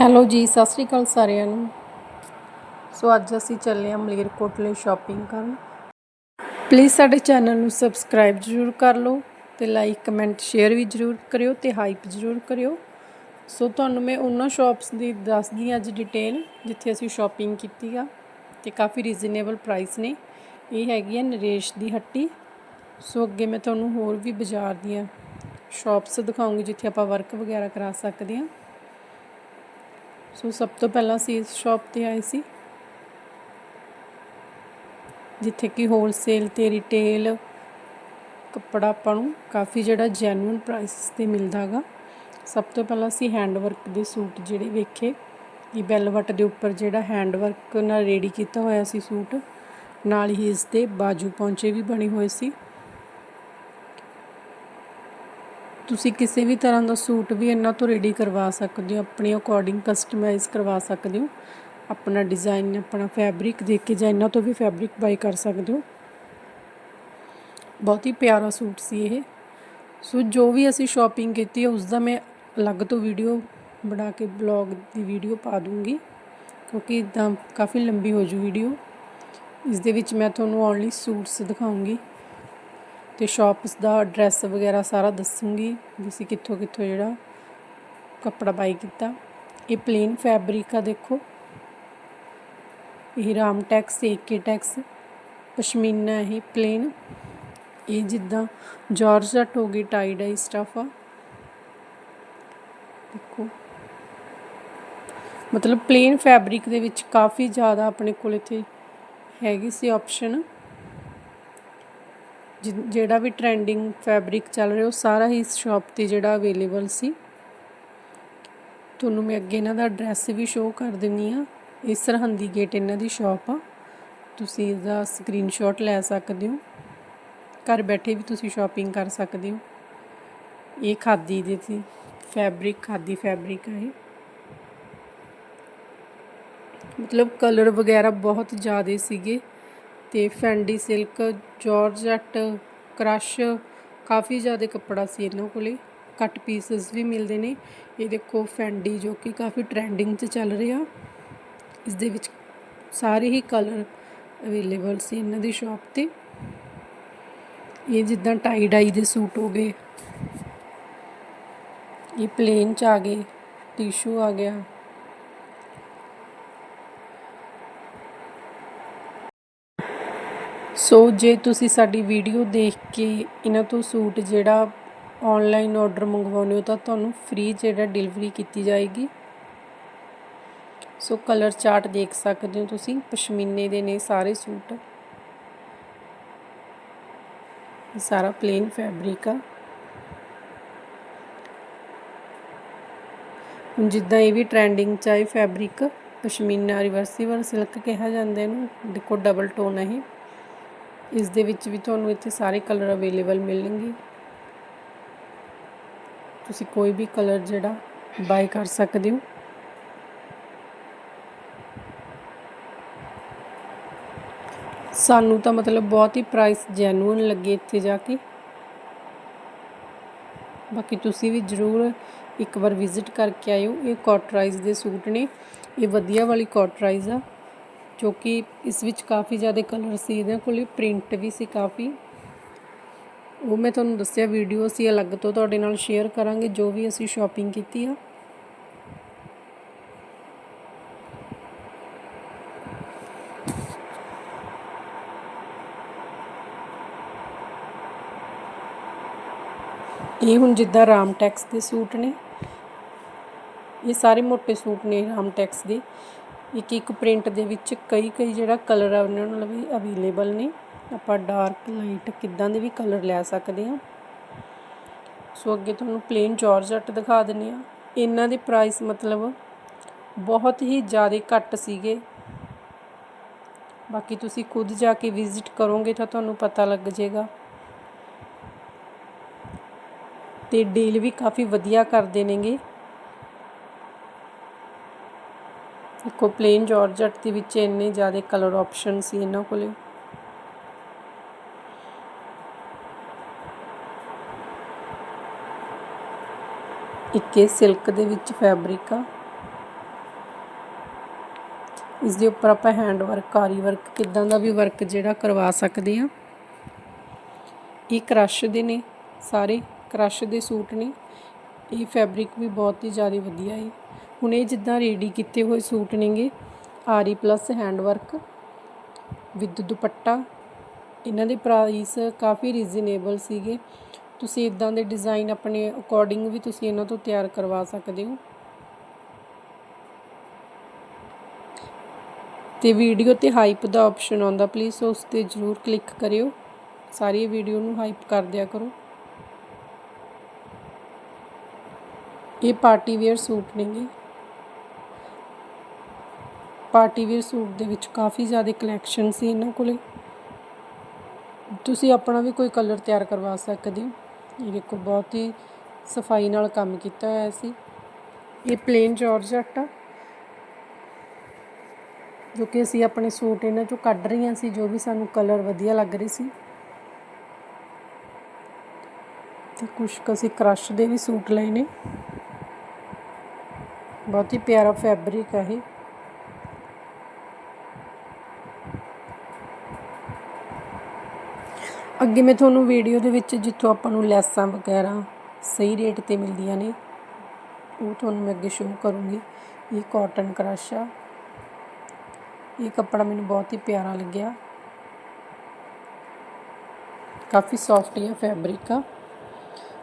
Hello ਜੀ, ਸਤਿ ਸ਼੍ਰੀ ਅਕਾਲ ਸਾਰਿਆਂ ਨੂੰ। ਸੋ ਅੱਜ ਅਸੀਂ ਚੱਲੇ ਹਾਂ ਮਲੇਰਕੋਟਲੇ ਸ਼ਾਪਿੰਗ ਕਰਨ। ਪਲੀਜ਼ ਸਾਡੇ ਚੈਨਲ ਨੂੰ ਸਬਸਕ੍ਰਾਈਬ ਜ਼ਰੂਰ ਕਰ ਲਓ ਤੇ ਲਾਈਕ ਕਮੈਂਟ ਸ਼ੇਅਰ ਵੀ ਜ਼ਰੂਰ ਕਰਿਓ ਤੇ ਹਾਈਪ ਜ਼ਰੂਰ ਕਰਿਓ। ਸੋ ਤੁਹਾਨੂੰ ਮੈਂ ਉਹਨਾਂ ਸ਼ਾਪਸ ਦੀ ਦੱਸਦੀ ਹਾਂ ਅੱਜ ਡਿਟੇਲ ਜਿੱਥੇ ਅਸੀਂ ਸ਼ਾਪਿੰਗ ਕੀਤੀ ਆ ਤੇ ਕਾਫੀ ਰੀਜ਼ਨੇਬਲ ਪ੍ਰਾਈਸ ਨੇ। ਇਹ ਹੈਗੀ ਹੈ ਨਰੇਸ਼ ਦੀ ਹੱਟੀ। ਸੋ ਅੱਗੇ ਮੈਂ ਤੁਹਾਨੂੰ ਹੋਰ ਵੀ ਬਾਜ਼ਾਰ ਦੀਆਂ ਸ਼ਾਪਸ ਦਿਖਾਉਂਗੀ ਜਿੱਥੇ ਆਪਾਂ ਵਰਕ ਵਗੈਰਾ ਕਰਾ ਸਕਦੇ ਹਾਂ। ਸੋ ਸਭ ਤੋਂ ਪਹਿਲਾਂ ਅਸੀਂ ਇਸ ਸ਼ਾਪ ਤੇ ਆਏ ਸੀ। ਜਿੱਥੇ ਕਿ ਹੋਲਸੇਲ ਤੇ ਰਿਟੇਲ ਕੱਪੜਾ ਆਪਾਂ ਨੂੰ ਕਾਫੀ ਜਿਹੜਾ ਜੈਨੂਇਨ ਪ੍ਰਾਈਸ ਤੇ ਮਿਲਦਾਗਾ ਸਭ ਤੋਂ ਪਹਿਲਾਂ ਅਸੀਂ ਹੈਂਡ ਵਰਕ ਦੇ ਸੂਟ ਜਿਹੜੇ ਵੇਖੇ। ਇਹ ਬੈਲਵਟ ਦੇ ਉੱਪਰ ਜਿਹੜਾ ਹੈਂਡ ਵਰਕ ਨਾਲ ਰੈਡੀ ਕੀਤਾ ਹੋਇਆ ਸੀ ਸੂਟ। ਨਾਲ ਹੀ ਇਸ ਦੇ ਬਾਜੂ ਪੌਂਚੇ ਵੀ ਬਣੇ ਹੋਏ ਸੀ। ਤੁਸੀਂ ਕਿਸੇ ਵੀ ਤਰ੍ਹਾਂ ਦਾ ਸੂਟ ਵੀ ਇਹਨਾਂ ਤੋਂ ਰੈਡੀ ਕਰਵਾ ਸਕਦੇ ਹੋ, ਆਪਣੇ ਅਕੋਰਡਿੰਗ ਕਸਟਮਾਈਜ਼ ਕਰਵਾ ਸਕਦੇ ਹੋ, ਆਪਣਾ ਡਿਜ਼ਾਈਨ ਆਪਣਾ ਫੈਬਰਿਕ ਦੇਖ ਕੇ ਜਾਂ ਇਹਨਾਂ ਤੋਂ ਵੀ ਫੈਬਰਿਕ ਬਾਈ ਕਰ ਸਕਦੇ ਹੋ। ਬਹੁਤ ਹੀ ਪਿਆਰਾ ਸੂਟ ਸੀ ਇਹ। ਸੋ ਜੋ ਵੀ ਅਸੀਂ ਸ਼ਾਪਿੰਗ ਕੀਤੀ ਹੈ ਉਸ ਦਾ ਮੈਂ ਅਲੱਗ ਤੋਂ ਵੀਡੀਓ ਬਣਾ ਕੇ ਬਲੌਗ ਦੀ ਵੀਡੀਓ ਪਾ ਦੂੰਗੀ, ਕਿਉਂਕਿ ਇਦਾਂ ਕਾਫੀ ਲੰਬੀ ਹੋ ਜੂ ਵੀਡੀਓ ਇਸ ਦੇ ਵਿੱਚ ਮੈਂ ਤੁਹਾਨੂੰ ਓਨਲੀ ਸੂਟਸ ਦਿਖਾਉਂਗੀ। ਤੇ ਸ਼ਾਪਸ ਦਾ ਐਡਰੈਸ ਵਗੈਰਾ ਸਾਰਾ ਦੱਸੂੰਗੀ ਵੀ ਅਸੀਂ ਕਿੱਥੋਂ ਕਿੱਥੋਂ ਜਿਹੜਾ ਕੱਪੜਾ ਬਾਈ ਕੀਤਾ। ਇਹ ਪਲੇਨ ਫੈਬਰਿਕ ਆ ਦੇਖੋ। ਇਹ Ram tex A K tex pashmina ਇਹ ਪਲੇਨ ਇਹ ਜਿੱਦਾਂ ਜਾਰਜਟ ਹੋ ਗਈ ਟਾਈ ਡਾਈ ਸਟਫ ਆ। ਦੇਖੋ। ਮਤਲਬ ਪਲੇਨ ਫੈਬਰਿਕ ਦੇ ਵਿੱਚ ਕਾਫੀ ਜ਼ਿਆਦਾ ਆਪਣੇ ਕੋਲ ਇੱਥੇ ਹੈਗੀ ਸੀ ਆਪਸ਼ਨ ਜਿਹੜਾ ਵੀ ਟ੍ਰੈਂਡਿੰਗ ਫੈਬਰਿਕ ਚੱਲ ਰਿਹਾ, ਉਹ ਸਾਰਾ ਹੀ ਇਸ ਸ਼ਾਪ ਤੇ ਜਿਹੜਾ ਅਵੇਲੇਬਲ ਸੀ। ਤੁਹਾਨੂੰ ਮੈਂ ਅੱਗੇ ਇਹਨਾਂ ਦਾ ਐਡਰੈਸ ਵੀ ਸ਼ੋਅ ਕਰ ਦਿੰਨੀ ਆ। ਇਹ ਸਰਹੰਦੀ ਗੇਟ ਇਹਨਾਂ ਦੀ ਸ਼ਾਪ ਆ। ਤੁਸੀਂ ਇਹਦਾ ਸਕਰੀਨਸ਼ਾਟ ਲੈ ਸਕਦੇ ਹੋ। ਘਰ ਬੈਠੇ ਵੀ ਤੁਸੀਂ ਸ਼ਾਪਿੰਗ ਕਰ ਸਕਦੇ ਹੋ। ਇਹ ਖਾਦੀ ਦੇ ਸੀ ਫੈਬਰਿਕ ਖਾਦੀ ਫੈਬਰਿਕ ਹੈ ਇਹ। ਮਤਲਬ ਕਲਰ ਵਗੈਰਾ ਬਹੁਤ ਜ਼ਿਆਦੇ ਸੀਗੇ। ਅਤੇ ਫੈਂਡੀ ਸਿਲਕ ਜਾਰਜਟ ਕ੍ਰਸ਼, ਕਾਫੀ ਜ਼ਿਆਦਾ ਕੱਪੜਾ ਸੀ ਇਹਨਾਂ ਕੋਲੇ। ਕੱਟ ਪੀਸਸ ਵੀ ਮਿਲਦੇ ਨੇ। ਇਹ ਦੇਖੋ ਫੈਂਡੀ ਜੋ ਕਿ ਕਾਫੀ ਟ੍ਰੈਂਡਿੰਗ 'ਚ ਚੱਲ ਰਿਹਾ। ਇਸ ਦੇ ਵਿੱਚ ਸਾਰੇ ਹੀ ਕਲਰ ਅਵੇਲੇਬਲ ਸੀ ਇਹਨਾਂ ਦੀ ਸ਼ਾਪ ਤੇ। ਇਹ ਜਿੱਦਾਂ ਟਾਈ ਡਾਈ ਦੇ ਸੂਟ ਹੋ ਗਏ। ਇਹ ਪਲੇਨ ਚ ਆ ਗਏ ਟਿਸ਼ੂ ਆ ਗਿਆ। ਸੋ ਜੇ ਤੁਸੀਂ ਸਾਡੀ ਵੀਡੀਓ ਦੇਖ ਕੇ ਇਹਨਾਂ ਤੋਂ ਸੂਟ ਜਿਹੜਾ ਆਨਲਾਈਨ ਆਰਡਰ ਮੰਗਵਾਉਂਦੇ ਹੋ ਤਾਂ ਤੁਹਾਨੂੰ ਫ੍ਰੀ ਜਿਹੜਾ ਡਿਲੀਵਰੀ ਕੀਤੀ ਜਾਏਗੀ। ਸੋ ਕਲਰ ਚਾਰਟ ਦੇਖ ਸਕਦੇ ਹੋ ਤੁਸੀਂ, ਪਸ਼ਮੀਨੇ ਦੇ ਨੇ ਸਾਰੇ ਸੂਟ। ਸਾਰਾ ਪਲੇਨ ਫੈਬਰਿਕ ਆ। ਜਿੱਦਾਂ ਇਹ ਵੀ ਟ੍ਰੈਂਡਿੰਗ ਚ ਆਈ ਫੈਬਰਿਕ ਪਸ਼ਮੀਨਾ ਰਿਵਰਸੀਬਲ ਸਿਲਕ ਕਿਹਾ ਜਾਂਦਾ ਇਹਨੂੰ ਦੇਖੋ ਡਬਲ ਟੋਨ ਹੈ ਇਹ। ਇਸ ਦੇ ਵਿੱਚ ਵੀ ਤੁਹਾਨੂੰ ਇੱਥੇ ਸਾਰੇ ਕਲਰ ਅਵੇਲੇਬਲ ਮਿਲਣਗੇ। ਤੁਸੀਂ ਕੋਈ ਵੀ ਕਲਰ ਜਿਹੜਾ ਬਾਈ ਕਰ ਸਕਦੇ ਹੋ। ਸਾਨੂੰ ਤਾਂ ਮਤਲਬ ਬਹੁਤ ਹੀ ਪ੍ਰਾਈਸ ਜੈਨੂਇਨ ਲੱਗੇ ਇੱਥੇ ਜਾ ਕੇ। ਬਾਕੀ ਤੁਸੀਂ ਵੀ ਜ਼ਰੂਰ ਇੱਕ ਵਾਰ ਵਿਜ਼ਿਟ ਕਰਕੇ ਆਇਓ। ਇਹ ਕਾਟਰਾਈਜ਼ ਦੇ ਸੂਟ ਨੇ। ਇਹ ਵਧੀਆ ਵਾਲੀ ਕਾਟਰਾਈਜ਼ ਆ। ਜੋ ਕਿ ਇਸ ਵਿੱਚ ਕਾਫੀ ਜ਼ਿਆਦਾ ਕਲਰ ਸੀ, ਇਹਦੇ ਕੋਲ ਪ੍ਰਿੰਟ ਵੀ ਸੀ ਕਾਫੀ। ਉਹ ਮੈਂ ਤੁਹਾਨੂੰ ਦੱਸਿਆ ਵੀਡੀਓ ਅਸੀਂ ਅਲੱਗ ਤੋਂ ਤੁਹਾਡੇ ਨਾਲ ਸ਼ੇਅਰ ਕਰਾਂਗੇ, ਜੋ ਵੀ ਅਸੀਂ ਸ਼ਾਪਿੰਗ ਕੀਤੀ ਆ। ਇਹ ਹੁਣ ਜਿੱਦਾਂ ਰਾਮ ਟੈਕਸ ਦੇ ਸੂਟ ਨੇ। ਇਹ ਸਾਰੇ ਮੋٹے ਸੂਟ ਨੇ ਰਾਮ ਟੈਕਸ ਦੇ। ਇੱਕ ਇੱਕ ਪ੍ਰਿੰਟ ਦੇ ਵਿੱਚ ਕਈ ਕਈ ਜਿਹੜਾ ਕਲਰ ਆ ਉਹਨਾਂ ਨਾਲ ਵੀ ਅਵੇਲੇਬਲ ਨੇ। ਆਪਾਂ ਡਾਰਕ ਲਾਈਟ ਕਿੱਦਾਂ ਦੇ ਵੀ ਕਲਰ ਲੈ ਸਕਦੇ ਹਾਂ। ਸੋ ਅੱਗੇ ਤੁਹਾਨੂੰ ਪਲੇਨ ਜਾਰਜਟ ਦਿਖਾ ਦਿੰਨੇ ਆ ਇਹਨਾਂ ਦੇ ਪ੍ਰਾਈਸ ਮਤਲਬ ਬਹੁਤ ਹੀ ਜ਼ਿਆਦਾ ਘੱਟ ਸੀਗੇ। ਬਾਕੀ ਤੁਸੀਂ ਖੁਦ ਜਾ ਕੇ ਵਿਜ਼ਿਟ ਕਰੋਗੇ ਤਾਂ ਤੁਹਾਨੂੰ ਪਤਾ ਲੱਗ ਜਾਏਗਾ। ਤੇ ਡੀਲ ਵੀ ਕਾਫੀ ਵਧੀਆ ਕਰਦੇ ਨੇਗੇ। ਦੇਖੋ ਪਲੇਨ ਜਾਰਜਟ ਦੇ ਵਿੱਚ ਇੰਨੇ ਜ਼ਿਆਦਾ ਕਲਰ ਆਪਸ਼ਨ ਸੀ ਇਹਨਾਂ ਕੋਲੇ। ਇੱਕੇ ਸਿਲਕ ਦੇ ਵਿੱਚ ਫੈਬਰਿਕ ਆ। ਇਸ ਦੇ ਉੱਪਰ ਆਪਾਂ ਹੈਂਡ ਵਰਕ ਕਾਰੀ ਵਰਕ ਕਿੱਦਾਂ ਦਾ ਵੀ ਵਰਕ ਜਿਹੜਾ ਕਰਵਾ ਸਕਦੇ ਹਾਂ ਇਹ ਕ੍ਰਸ਼ ਦੇ ਨੇ, ਸਾਰੇ ਕ੍ਰਸ਼ ਦੇ ਸੂਟ ਨੇ। ਇਹ ਫੈਬਰਿਕ ਵੀ ਬਹੁਤ ਹੀ ਜ਼ਿਆਦਾ ਵਧੀਆ ਹੈ ਹੁਣ ਇਹ ਜਿੱਦਾਂ ਰੈਡੀ ਕੀਤੇ ਹੋਏ ਸੂਟ ਨੇਗੇ, ਆਰੀ plus hand work with dupatta. ਇਹਨਾਂ ਦੇ ਪ੍ਰਾਈਸ ਕਾਫੀ ਰੀਜ਼ਨੇਬਲ ਸੀਗੇ। ਤੁਸੀਂ ਇਦਾਂ ਦੇ ਡਿਜ਼ਾਈਨ ਆਪਣੇ ਅਕੋਰਡਿੰਗ ਵੀ ਤੁਸੀਂ ਇਹਨਾਂ ਤੋਂ ਤਿਆਰ ਕਰਵਾ ਸਕਦੇ ਹੋ। ਤੇ ਵੀਡੀਓ ਤੇ ਹਾਈਪ ਦਾ ਆਪਸ਼ਨ ਆਉਂਦਾ ਪਲੀਜ਼ ਉਸ ਤੇ ਜਰੂਰ ਕਲਿੱਕ ਕਰਿਓ। ਸਾਰੀ ਵੀਡੀਓ ਨੂੰ ਹਾਈਪ ਕਰ ਦਿਆ ਕਰੋ। ਇਹ ਪਾਰਟੀ ਵੇਅਰ ਸੂਟ ਨੇਗੇ। ਪਾਰਟੀ ਵੇਅਰ ਸੂਟ ਦੇ ਵਿੱਚ ਕਾਫੀ ਜ਼ਿਆਦਾ ਕਲੈਕਸ਼ਨ ਸੀ ਇਹਨਾਂ ਕੋਲੇ। ਤੁਸੀਂ ਆਪਣਾ ਵੀ ਕੋਈ ਕਲਰ ਤਿਆਰ ਕਰਵਾ ਸਕਦੇ ਹੋ। ਇਹ ਦੇਖੋ, ਬਹੁਤ ਹੀ ਸਫ਼ਾਈ ਨਾਲ ਕੰਮ ਕੀਤਾ ਹੋਇਆ ਸੀ। ਇਹ ਪਲੇਨ ਜਾਰਜਟ ਆ ਜੋ ਕਿ ਅਸੀਂ ਆਪਣੇ ਸੂਟ ਇਹਨਾਂ ਚੋਂ ਕੱਢ ਰਹੀਆਂ ਸੀ, ਜੋ ਵੀ ਸਾਨੂੰ ਕਲਰ ਵਧੀਆ ਲੱਗ ਰਹੀ ਸੀ। ਤੇ ਕੁਝ ਕੁ ਅਸੀਂ ਕ੍ਰਸ਼ ਦੇ ਵੀ ਸੂਟ ਲਏ ਨੇ। ਬਹੁਤ ਹੀ ਪਿਆਰਾ ਫੈਬਰਿਕ ਹੈ ਇਹ। ਅੱਗੇ ਮੈਂ ਤੁਹਾਨੂੰ ਵੀਡੀਓ ਦੇ ਵਿੱਚ ਜਿੱਥੋਂ ਆਪਾਂ ਨੂੰ ਲੈਸਾਂ ਵਗੈਰਾ ਸਹੀ ਰੇਟ ਤੇ ਮਿਲਦੀਆਂ ਨੇ, ਉਹ ਤੁਹਾਨੂੰ ਮੈਂ ਅੱਗੇ ਸ਼ੋਅ ਕਰੂੰਗੀ। ਇਹ ਕਾਟਨ ਕ੍ਰਸ਼ ਆ। ਇਹ ਕੱਪੜਾ ਮੈਨੂੰ ਬਹੁਤ ਹੀ ਪਿਆਰਾ ਲੱਗਿਆ। ਕਾਫੀ ਸੌਫਟ ਹੈ ਫੈਬਰਿਕ ਆ।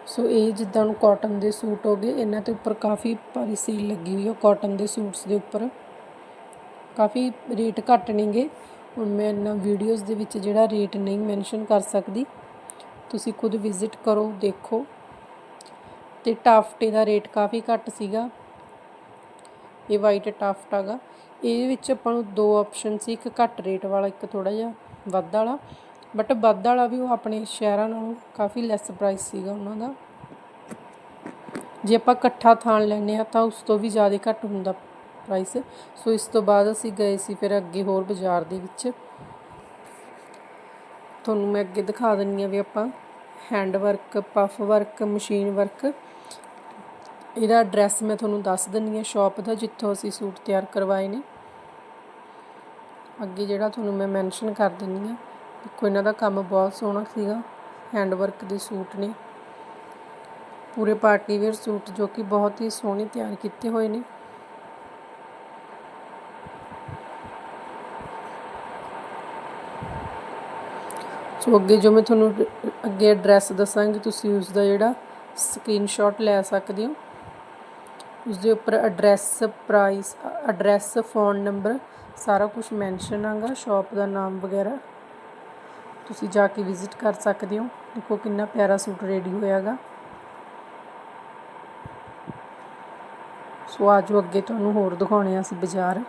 ਸੋ ਇਹ ਜਿੱਦਾਂ ਨੂੰ ਕਾਟਨ ਦੇ ਸੂਟ ਹੋ ਗਏ, ਇਹਨਾਂ ਤੇ ਉੱਪਰ ਕਾਫੀ ਭਾਰੀ ਸੇਲ ਲੱਗੀ ਹੋਈ ਹੈ ਕਾਟਨ ਦੇ ਸੂਟਸ ਦੇ ਉੱਪਰ। ਕਾਫੀ ਰੇਟ ਘੱਟ ਨੇਗੇ। ਹੁਣ ਮੈਂ ਇਹਨਾਂ ਵੀਡੀਓਜ਼ ਦੇ ਵਿੱਚ ਜਿਹੜਾ ਰੇਟ ਨਹੀਂ ਮੈਂਸ਼ਨ ਕਰ ਸਕਦੀ, ਤੁਸੀਂ ਖੁਦ ਵਿਜ਼ਿਟ ਕਰੋ, ਦੇਖੋ। ਤੇ ਟਾਫਟੇ ਦਾ ਰੇਟ ਕਾਫੀ ਘੱਟ ਸੀਗਾ। ਇਹ ਵਾਈਟ ਟਾਫਟ ਹੈਗਾ। ਇਹਦੇ ਵਿੱਚ ਆਪਾਂ ਨੂੰ ਦੋ ਆਪਸ਼ਨ ਸੀ, ਇੱਕ ਘੱਟ ਰੇਟ ਵਾਲਾ, ਇੱਕ ਥੋੜਾ ਜਿਹਾ ਵੱਧ ਵਾਲਾ। ਬਟ ਵੱਧ ਵਾਲਾ ਵੀ ਉਹ ਆਪਣੇ ਸ਼ਹਿਰਾਂ ਨਾਲੋਂ ਕਾਫੀ ਲੈਸ ਪ੍ਰਾਈਸ ਸੀਗਾ ਉਹਨਾਂ ਦਾ। ਜੇ ਆਪਾਂ ਇਕੱਠਾ ਥਾਣ ਲੈਨੇ ਆ ਤਾਂ ਉਸ ਤੋਂ ਵੀ ਜ਼ਿਆਦਾ ਘੱਟ ਹੁੰਦਾ ਪ੍ਰਾਈਸ ਸੋ ਇਸ ਤੋਂ ਬਾਅਦ ਅਸੀਂ ਗਏ ਸੀ ਫਿਰ ਅੱਗੇ ਹੋਰ ਬਾਜ਼ਾਰ ਦੇ ਵਿੱਚ। ਤੁਹਾਨੂੰ ਮੈਂ ਅੱਗੇ ਦਿਖਾ ਦਿੰਨੀ ਆ ਵੀ ਆਪਾਂ hand work puff work machine work ਇਹਦਾ ਐਡਰੈਸ ਮੈਂ ਤੁਹਾਨੂੰ ਦੱਸ ਦਿੰਨੀ ਆ ਸ਼ਾਪ ਦਾ ਜਿੱਥੋਂ ਅਸੀਂ ਸੂਟ ਤਿਆਰ ਕਰਵਾਏ ਨੇ। ਅੱਗੇ ਜਿਹੜਾ ਤੁਹਾਨੂੰ ਮੈਂ ਮੈਂਸ਼ਨ ਕਰ ਦਿੰਨੀ ਆ ਦੇਖੋ, ਇਹਨਾਂ ਦਾ ਕੰਮ ਬਹੁਤ ਸੋਹਣਾ ਸੀਗਾ। ਹੈਂਡ ਵਰਕ ਦੇ ਸੂਟ ਨੇ। ਪੂਰੇ ਪਾਰਟੀ ਵੇਅਰ ਸੂਟ ਜੋ ਕਿ ਬਹੁਤ ਹੀ ਸੋਹਣੇ ਤਿਆਰ ਕੀਤੇ ਹੋਏ ਨੇ। ਸੋ ਅੱਗੇ ਜੋ ਮੈਂ ਤੁਹਾਨੂੰ ਅੱਗੇ ਐਡਰੈਸ ਦੱਸਾਂਗੀ, ਤੁਸੀਂ ਉਸ ਦਾ ਜਿਹੜਾ ਸਕਰੀਨਸ਼ਾਟ ਲੈ ਸਕਦੇ ਹੋ। ਉਸ ਦੇ ਉੱਪਰ address price address phone number ਸਾਰਾ ਕੁਝ ਮੈਂਸ਼ਨ ਆਗਾ ਸ਼ਾਪ ਦਾ ਨਾਮ ਵਗੈਰਾ। ਤੁਸੀਂ ਜਾ ਕੇ ਵਿਜ਼ਿਟ ਕਰ ਸਕਦੇ ਹੋ। ਦੇਖੋ ਕਿੰਨਾ ਪਿਆਰਾ ਸੂਟ ਰੈਡੀ ਹੋਇਆਗਾ। ਸੋ ਆਜੋ ਅੱਗੇ ਤੁਹਾਨੂੰ ਹੋਰ ਦਿਖਾਉਣੇ ਆ ਅਸੀਂ ਬਾਜ਼ਾਰ।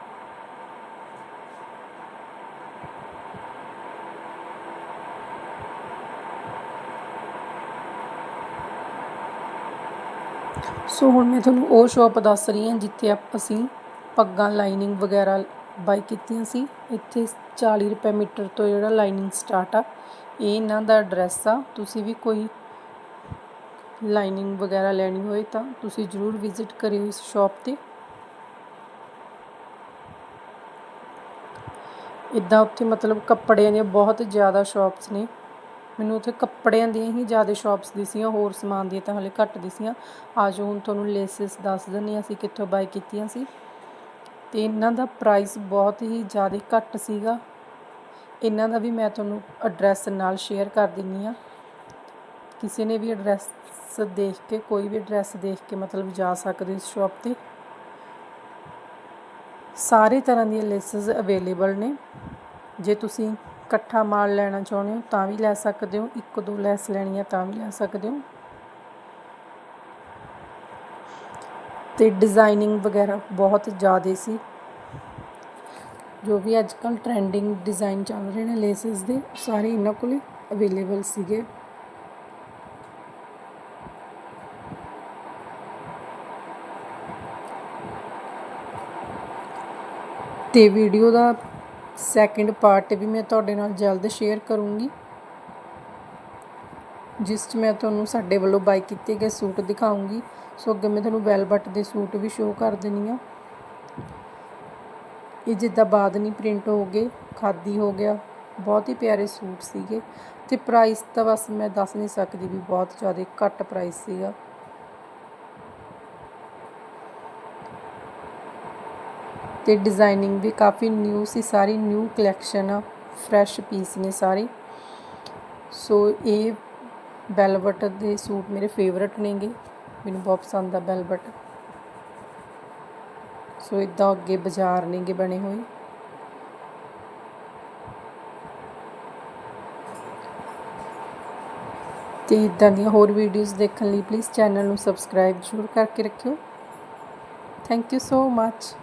ਸੋ ਹੁਣ ਮੈਂ ਤੁਹਾਨੂੰ ਉਹ ਸ਼ਾਪ ਦੱਸ ਰਹੀ ਹਾਂ ਜਿੱਥੇ ਅਸੀਂ ਪੱਗਾਂ ਲਾਈਨਿੰਗ ਵਗੈਰਾ ਬਾਈ ਕੀਤੀਆਂ ਸੀ। ਇੱਥੇ 40 ਰੁਪਏ ਮੀਟਰ ਤੋਂ ਜਿਹੜਾ ਲਾਈਨਿੰਗ ਸਟਾਰਟ ਆ, ਇਹ ਇਹਨਾਂ ਦਾ ਐਡਰੈਸ ਆ। ਤੁਸੀਂ ਵੀ ਕੋਈ ਲਾਈਨਿੰਗ ਵਗੈਰਾ ਲੈਣੀ ਹੋਏ ਤਾਂ ਤੁਸੀਂ ਜ਼ਰੂਰ ਵਿਜ਼ਿਟ ਕਰਿਓ ਇਸ ਸ਼ਾਪ ਤੇ। ਇਦਾਂ ਉੱਥੇ ਮਤਲਬ ਕੱਪੜਿਆਂ ਦੀਆਂ ਬਹੁਤ ਜ਼ਿਆਦਾ ਸ਼ਾਪਸ ਨੇ। ਮੈਨੂੰ ਉੱਥੇ ਕੱਪੜਿਆਂ ਦੀਆਂ ਹੀ ਜ਼ਿਆਦਾ ਸ਼ਾਪਸ ਦਿਸੀਆਂ ਹੋਰ ਸਮਾਨ ਦੀਆਂ ਤਾਂ ਹਲੇ ਘੱਟ ਦਿਸੀਆਂ ਆਜੋ ਹੁਣ ਤੁਹਾਨੂੰ ਲੇਸਿਸ ਦੱਸ ਦਿੰਨੀ ਅਸੀਂ ਕਿੱਥੋਂ ਬਾਈ ਕੀਤੀਆਂ ਸੀ। ਅਤੇ ਇਹਨਾਂ ਦਾ ਪ੍ਰਾਈਸ ਬਹੁਤ ਹੀ ਜ਼ਿਆਦਾ ਘੱਟ ਸੀਗਾ। ਇਹਨਾਂ ਦਾ ਵੀ ਮੈਂ ਤੁਹਾਨੂੰ ਐਡਰੈਸ ਨਾਲ ਸ਼ੇਅਰ ਕਰ ਦਿੰਦੀ ਹਾਂ। ਕਿਸੇ ਨੇ ਵੀ ਐਡਰੈਸ ਦੇਖ ਕੇ, ਕੋਈ ਵੀ ਐਡਰੈਸ ਦੇਖ ਕੇ ਮਤਲਬ ਜਾ ਸਕਦੇ ਇਸ ਸ਼ਾਪ ਤੇ। ਸਾਰੇ ਤਰ੍ਹਾਂ ਦੀਆਂ ਲੇਸਸ ਅਵੇਲੇਬਲ ਨੇ। ਜੇ ਤੁਸੀਂ ਇਕੱਠਾ ਮਾਲ ਲੈਣਾ ਚਾਹੁੰਦੇ ਹੋ ਤਾਂ ਵੀ ਲੈ ਸਕਦੇ ਹੋ ਇੱਕ ਦੋ ਲੈਸ ਲੈਣੀ ਹੈ ਤਾਂ ਵੀ ਲੈ ਸਕਦੇ ਹੋ। ਅਤੇ ਡਿਜ਼ਾਇਨਿੰਗ ਵਗੈਰਾ ਬਹੁਤ ਜ਼ਿਆਦਾ ਸੀ। ਜੋ ਵੀ ਅੱਜ ਕੱਲ੍ਹ ਟਰੈਂਡਿੰਗ ਡਿਜ਼ਾਈਨ ਚੱਲ ਰਹੇ ਨੇ ਲੇਸਿਸ ਦੇ, ਸਾਰੇ ਇਹਨਾਂ ਕੋਲ ਅਵੇਲੇਬਲ ਸੀਗੇ। ਤੇ ਵੀਡੀਓ ਦਾ ਸੈਕਿੰਡ ਪਾਰਟ ਵੀ ਮੈਂ ਤੁਹਾਡੇ ਨਾਲ ਜਲਦ ਸ਼ੇਅਰ ਕਰੂੰਗੀ। ਜਿਸ 'ਚ ਮੈਂ ਤੁਹਾਨੂੰ ਸਾਡੇ ਵੱਲੋਂ ਬਾਈ ਕੀਤੇ ਗਏ ਸੂਟ ਦਿਖਾਉਂਗੀ। ਸੋ ਅੱਗੇ ਮੈਂ ਤੁਹਾਨੂੰ ਵੈਲਵਟ ਦੇ ਸੂਟ ਵੀ ਸ਼ੋਅ ਕਰ ਦਿੰਨੀ ਆ। ਇਹ ਜਿੱਦਾਂ ਬਾਦਨੀ ਪ੍ਰਿੰਟ ਹੋ ਗਏ, ਖਾਦੀ ਹੋ ਗਿਆ, ਬਹੁਤ ਹੀ ਪਿਆਰੇ ਸੂਟ ਸੀਗੇ। ਤੇ ਪ੍ਰਾਈਸ ਤਾਂ ਬਸ ਮੈਂ ਦੱਸ ਨਹੀਂ ਸਕਦੀ ਵੀ ਬਹੁਤ ਜ਼ਿਆਦਾ ਘੱਟ ਪ੍ਰਾਈਸ ਸੀਗਾ। ਤੇ ਡਿਜ਼ਾਈਨਿੰਗ ਵੀ ਕਾਫੀ ਨਿਊ ਸੀ, ਸਾਰੀ ਨਿਊ ਕਲੈਕਸ਼ਨ ਆ ਫਰੈਸ਼ ਪੀਸ ਨੇ ਸਾਰੇ। ਸੋ ਇਹ ਵੈਲਵਟ ਦੇ ਸੂਟ ਮੇਰੇ ਫੇਵਰਟ ਨੇਗੇ। ਮੈਨੂੰ ਬਹੁਤ ਪਸੰਦ ਆ ਵੈਲਵਟ ਸੋ ਇਦਾਂ ਅੱਗੇ ਬਾਜ਼ਾਰ ਨੇਗੇ ਬਣੇ ਹੋਏ। ਤੇ ਇਦਾਂ ਦੀਆਂ ਹੋਰ ਵੀਡੀਓਜ਼ ਦੇਖਣ ਲਈ ਪਲੀਜ਼ ਚੈਨਲ ਨੂੰ ਸਬਸਕ੍ਰਾਈਬ ਜ਼ਰੂਰ ਕਰਕੇ ਰੱਖਿਓ। Thank you so much